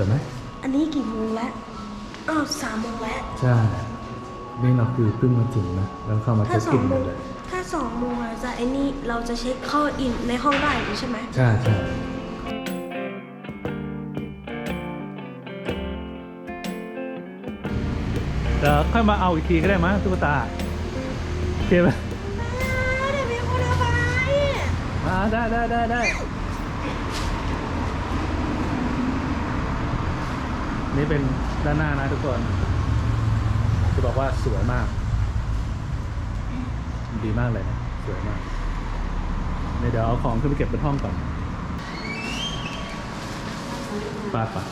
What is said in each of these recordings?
วยไหมอันนี้กี่โมงแล้วอ้าวสามโมงแล้วใช่นี่เราคือเพิ่งมาถึงนะแล้วเข้ามาถ้าเช็คสออิงนโมกันงเลยถ้าสองโมงเราจะไอ้นี่เราจะเช็คเข้าอินในห้องได้ใช่ไหมใช่ใช่เดี๋ยวค่อยมาเอาอีกทีก็ได้มั้งตุ๊กตาโอเคไหมเดี๋ยวมีคนเอาไปอ่าได้ได้ได้ได้ นี่เป็นด้านหน้านะทุกคน จะบอกว่าสวยมาก ดีมากเลยนะ สวยมากเเดี๋ยวเอาของขึ้นไปเก็บบนห้องก่อนป้าป่ะ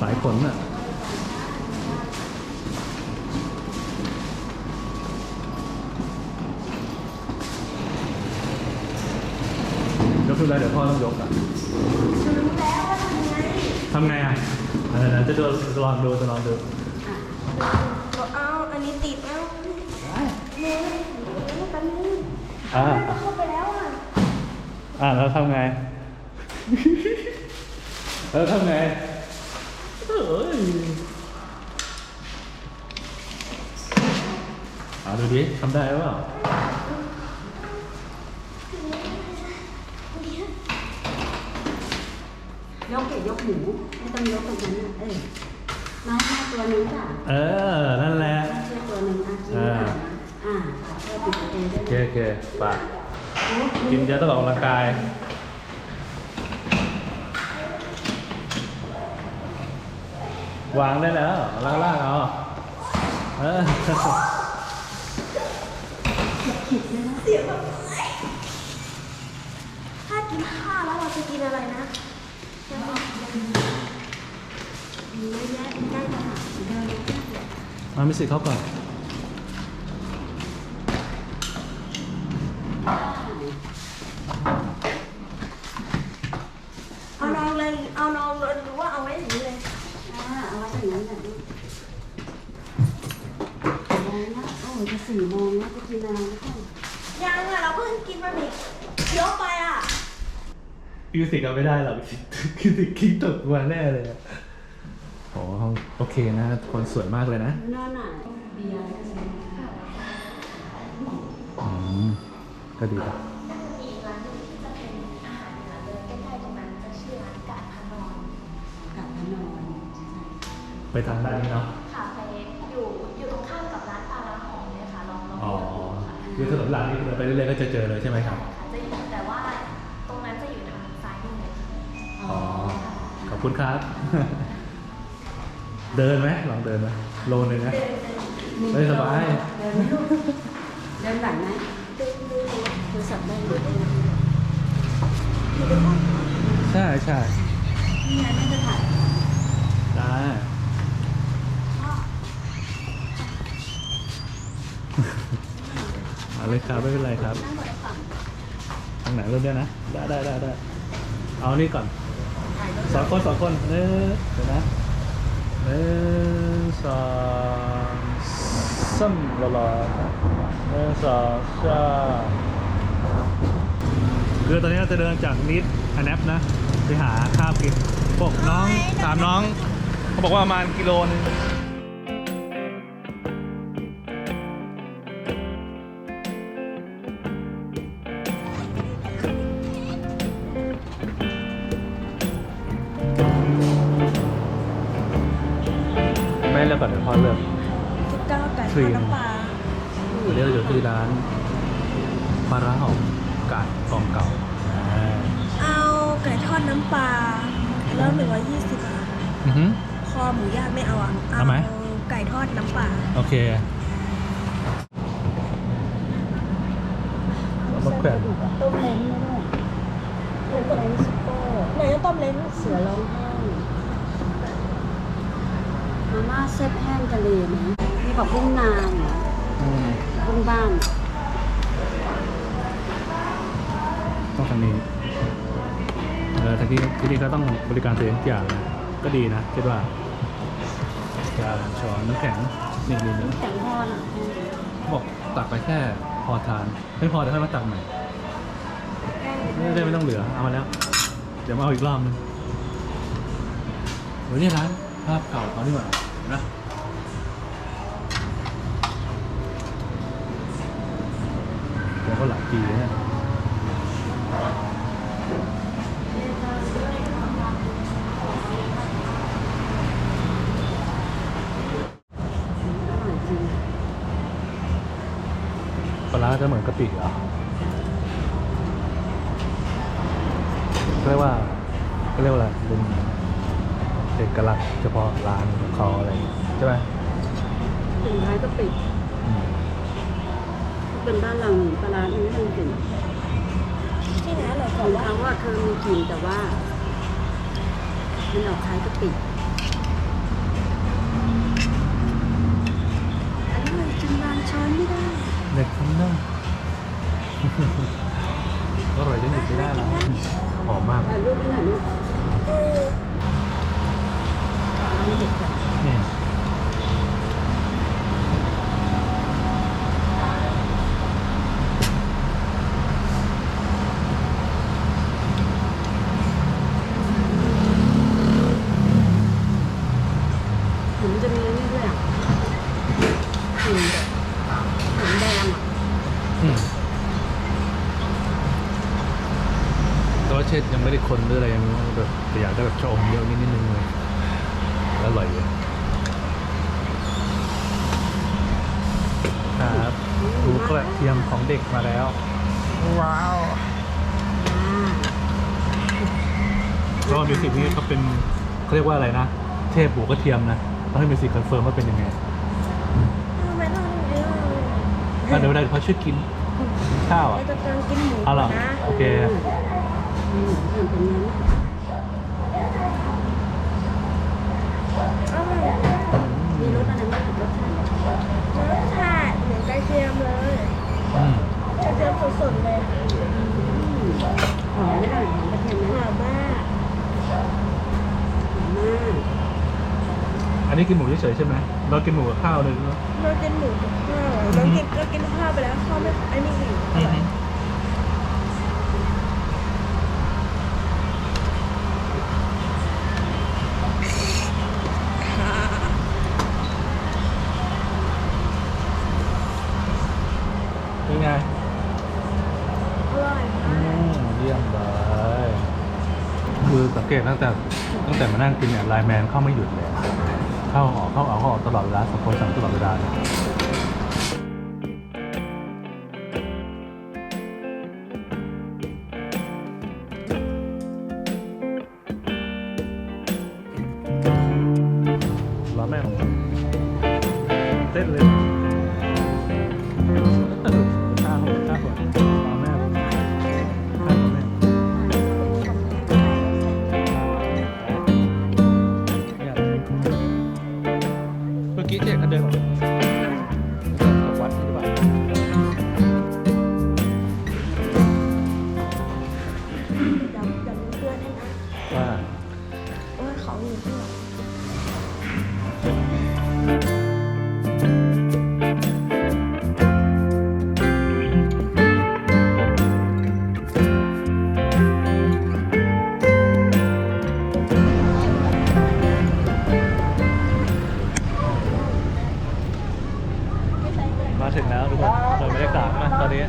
สายขนอะกขึ้น แล้วเดี๋ยวพ่อต้องยกอะรู้แล้วว่าทำไงทำไงอะเออจะดูจะลองดูจะลองดูก็เอาอันนี้ติดแล้วเมย์แป๊บนึงอ่าเข้าไปแล้วอะอ่าแล้วทำไงแล้วทำไงเอ้ยอ่าดูดิทำได้หรือเปล่า ยกเก็ยกหมูไม่ต้องยกตรงนั้นนะเออมาให้ตัวหนึงค่ะเออ นั่นแหละมาช่วยตัวหนึงอะกินอ่าค่ะอ่าขอปิดประตูด้วโอยเคนะโอเคไปโอ้กินเยอะต้องออกกำลังกายวางได้แล้วล่างล่างๆเอาเออเสียงแบบถ้ากินข้าวแล้วเราจะกินอะไรนะจะบอก มีเยอะแยะใกล้จะหาเดินมามิสิเขาก่อนเอานองเลย เอานองเลยหรือว่าเอาไว้อย่างนี้เลยอ่าเอาไว้อย่างนั้นแหละลูกโมงแล้วโอ้ยจะสี่โมงแล้วจะกินอะไรไม่ต้องยังอะเราเพิ่งกินบะหมี่เยอะไปอะ มิวสิกเอาไม่ได้หรอกมิวสิกคิงตกมาแน่เลยอะ โอ้ห้องโอเคนะคนสวยมากเลยนะนอนไหนเบียร์ก็ซื้ออืมก็ดีนะอีกร้านหนึงที่จะเป็นอาหารเหนือเลยใกล้ๆตรงนั้นจะชื่อร้านกาดพนอนกลับมานอนใช่ไปทางด้านนี้เนาะคาเฟ่อยู่อยู่ตรงข้ามกับร้านปลาร้าหอมเลยค่ะลองลองอ๋อเลือกดูค่ะคือถนนหลังนี้เดินไปเรื่อยๆก็จะเจอเลยใช่ไหมครับ ค่ะจะอยู่แต่ว่าตรงนั้นจะอยู่ทางซ้ายมือเลยค่ะ อ๋อ ขอบคุณครับ เดินไหมลองเดินไหมโลนึงนะเฮ้ยสบาย เดินไหมลูกเดินไหวไหมโทรศัพท์ได้ไหมใช่ใช่นี่ไงไม่จะถ่ายได้เอาเลยครับไม่เป็นไรครับทางไหนเริ่มได้นะ ได้ได้ได้ได้เอานี่ก่อนสองคนสองคนเนื้อเดี๋ยวนะ หนึ่งสองซ้ำรอรอหนึ่งสองสามคือตอนนี้เราจะเดินจากนิดอันแนปนะ ไปหาข้าวกินบอกน้องถามน้อง เขาบอกว่าประมาณกิโลนึง เก้าไก่ทอดน้ำปลาเดี๋ยวอยู่ที่ร้านปลาร้าหอมไก่กองเก่าเอาไก่ทอดน้ำปลาแล้วหนึ่งร้อยยี่สิบบาทคอหมูย่างไม่เอาอะเอาไก่ทอดน้ำปลาโอเคต้มาแขวนต้มเล้งด้วยต้มเล้งซุปเปอร์ไหนอะต้มเล้งเสือร้องไห้มาม่าเส้นแห้งทะเลไหม นี่บอกกุ้งนานเหรออืมกุ้งบ้านต้องทางนี้เออทางที่ที่นี่ก็ต้องบริการตัวเองทุกอย่างนะก็ดีนะคิดว่าจานช้อนน้ำแข็งนี่นี่นี่แข็งทอดอะบอกตักไปแค่พอทาน ไม่พอจะให้มาตักใหม่ไม่ได้ไม่ต้องเหลือเอามาแล้ว เดี๋ยวมาเอาอีกรอบนึงโอ้ยนี่ร้านภาพเก่าเขานี่หว่านะเดี๋ยว ก็หลายปีแล้วเนี่ยอร่อยจริงปลาร้าจะเหมือนกะปิเหรอเรียกว่าเขาเรียกว่าอะไรเป็นเอกลักษณ์เฉพาะร้านของเขาอะไรอย่างเงี้ยใช่ไหม ถึงท้ายก็ปิด อืม เป็นบ้านเราหนึ่งปลาร้าไม่ต้องกลิ่นที่ไหนอร่อยขกอว่างว่าเขาว่าคือมีกลิ่นแต่ว่า มันออกท้ายก็ปิดอร่อยจนวางช้อนไม่ได้ เด็กทำได้ อร่อยจนหยุดไม่ได้แล้วหอมมาก ถ่ายรูปไม่หน่อยลูกเออร้านเด็ดอะนี่ เห็นมันจะมีอันนี้ด้วยอะกลิ่นแบบหอมแดงอะ อืมแต่ว่าเช ดยังไม่ได้คนหรืออะไรยังไม่รู้แบบแต่อยากได้แบบชะอมเยอะนิดนิดนึงเลยแล้วอร่อยเลยครับดูกระเทียมของเด็กมาแล้ว ว้าวอ่าก็มิวสิกนี่เขาเป็นเขาเรียกว่าอะไรนะ เทพบูกระเทียมนะต้องให้มิวสิกคอนเฟิร์มว่าเป็นยังไงทำไมต้องเอออะเดี๋ยวได้เขาช่วยกินข้าวอะเราจะกำลังกินหมูเอาเหรอนะโอเคอืม เห็นเป็นงั้นอร่อยมีรสอะไรบ้างรสชาติรสชาติเหมือนกระเทียมเลยอืมกระเทียมสดๆเลยอืมหอมไม่ได้หอมกระเทียมหนะอมมากหอมมากอันนี้กินหมูเฉยๆใช่ไหมเรากินหมูกับข้าวเลยเนาะเรากินหมูกับข้าวเรากินเรากินข้าวไปแล้วข้าวไม่ไอ้นี่อีกอร่อย เป็นไง อร่อย อื มาก มเยี่ยมเลย คือสังเกตตั้งแต่ตั้งแต่มานั่งกินเนี่ยไลน์แมนเข้าไม่หยุดเลย เข้าออกเข้าออกเข้าออกตลอดเวลาสองคนสั่งตลอดเวลา นนี้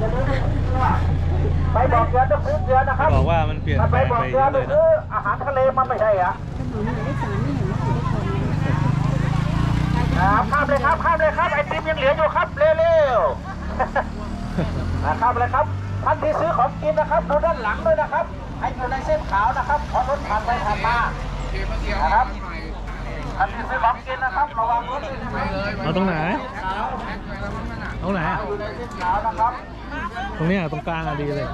ไปบอกเสือต้องซื้อเสือนะครับบอกว่ามันเปลี่ยนถ้าแปไปลงบอกไปเสืเยออะเลต้องยนะซื้ออาหารทะเลมันไม่ใช่อะขนมหมายเลขสามไม่เห็นว่าใครได้คนเลยครับข้ามเลยครับข้ามเลยครับไอติมยังเหลืออยู่ครับเร็วๆอ่าข้ามเลยครับท่านที่ซื้อของกินนะครับดูด้านหลังด้วยนะครับให้อยู่ในเส้นขาวนะครับขอรถผ่านไปผ่านมานะครับท่านที่ซื้อของกินนะครับระวังรถด้วยนะครับเอาตรงไหนขาวเอาไหนอยู่ในเส้นขาวนะครับ ตรงเนี้ยตรงกลางอะดีเลย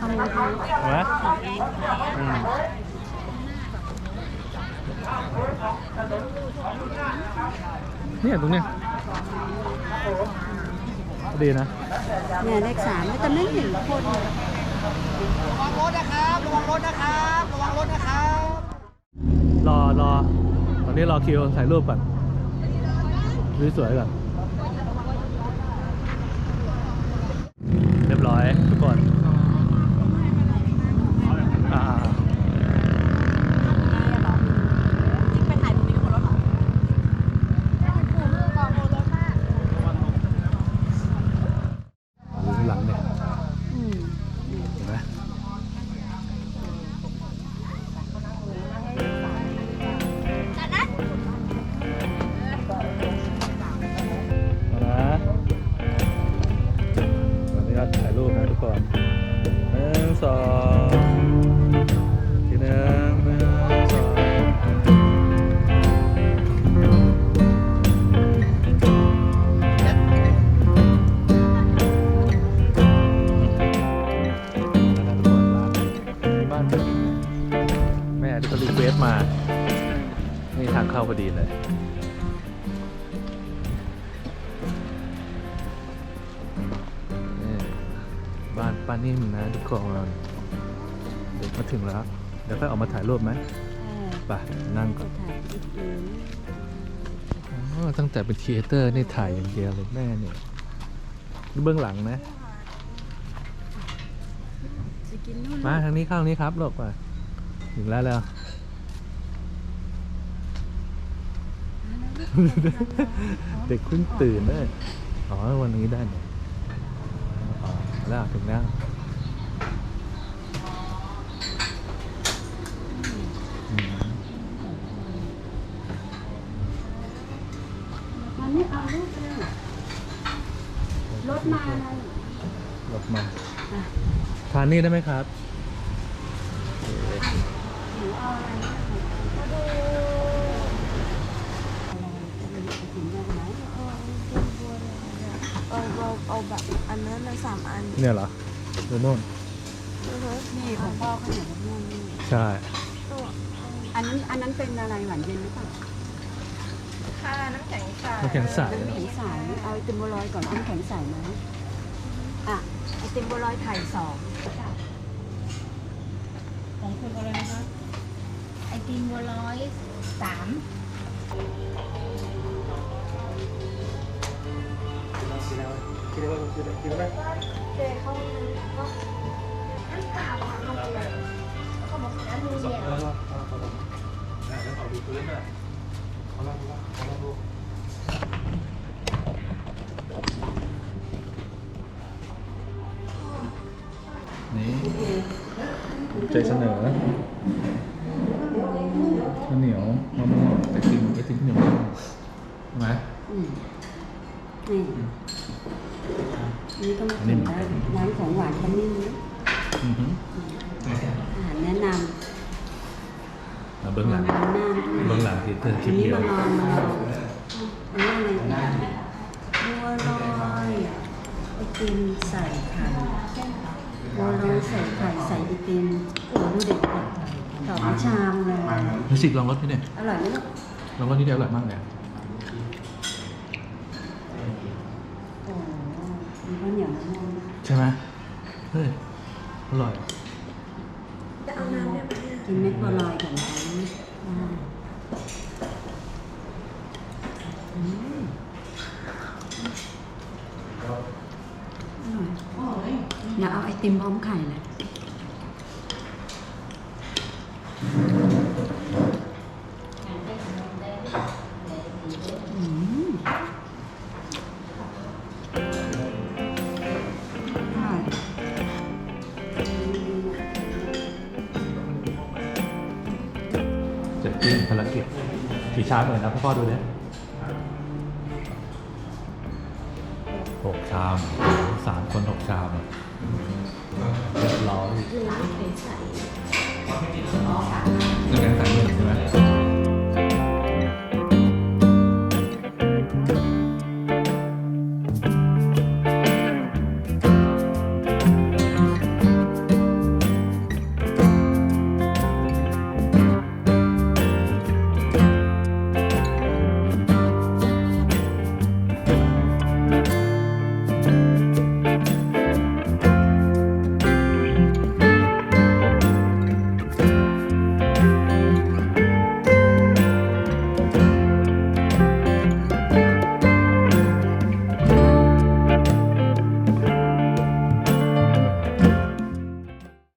ทำไงดีเห็นไหมอืมเนี่ยตรงเนี้ยดีนะ เนี่ยเลขสามแต่ไม่เห็นคนรอรอตอนนี้รอคิวถ่ายรูปก่อนสวยๆก่อน เรียบร้อยทุกคน กคนหนึ่งสองทีหนึ่งหนึ่งสองแล้วนะทุกคนร้านที่บ้านแม่ที่เขารีเควสมา นี่ทางเข้าพอดีเลย ป้านิ่มนะทุกคนเดี๋ยวมาถึงแล้ว เดี๋ยวค่อยออกมาถ่ายรูปไหมเออไปนั่งก่อนถ่ายคลิปเองอ๋อตั้งแต่เป็นครีเอเตอร์นี่ถ่ายอย่างเดียวเลยแม่เนี่ยนี่เบื้องหลังนะจะกินนู่นมาทางนี้เข้านี้ครับลูกมาถึงแล้วแล้วเด็กเพิ่งตื่นเลยอ๋อวันนี้ได้เนี่ยอ๋อ แล้วถึงแล้วอืมมันไม่เอาลูกเลยรถมาเลยรถมาอะทานนี่ได้ไหมครับโอเค หนูเอาอะไรนะมาดู อะไรจะมีกระถิ่นแบบไหนเอาเอาเอาแบบอันนั้นเลยสามอันเนี่ยเหรอดูนู่นนี่ของพ่อขนมม่วงนี่ใช่อันนั้นอันนั้นเป็นอะไรหวานเย็นหรือเปล่าค่ะน้ำแข็งใสน้ำแข็งใส น้ำแข็งใสเอาไอติมบัวลอยก่อนเอาน้ำแข็งใสไหมอะไอติมบัวลอยไข่สองของคุณอะไรนะคะไอติมบัวร้อยสาม เจเขาก็น้ำตาหวานลงไปเลยเขาบอกน้ำมือเย็นนี่ภูมิใจเสนอข้าวเหนียวมะม่วงไอติมไอติมข้าวเหนียวมะม่วงใช่ไหม อืมนี่ นี่ก็มาถึงแล้วร้านของหวานเขานิ่มนะอือหืออาหารแนะนมาำเบื้องหลังอาหารหน้าด้วยเบื้องหลังที่เธอคลิอัปนนี้เดียวมานอนมานอนอันนี้อะไรเนี่ยบัวลอยไอติมใส่ไข่บัวลอยใส่ไข่ใส่ไอติมโอ้ดูเด็กๆสองชามเลยมิวสิกลองรสนี่เนี่ยอร่อยไหมลูก ลองรสนี่เดียวอร่อยมากเลยอะ ใช่ไหมเฮ้ยอร่อย จะเอาน้ำเนี่ยกินเม็ดบัวลอยก่อนนะได้อืมอร่อยอย่าเอาไอติมพร้อมไข่เลย เสร็จสิ้นภารกิจกี่ชามเลยนะพ่อดูเนี่ยหกชามสามคนหกชามอะเรียบร้อยหรือน้ำแข็งใสน้ำแข็งใส่หนึ่งใช่ไหม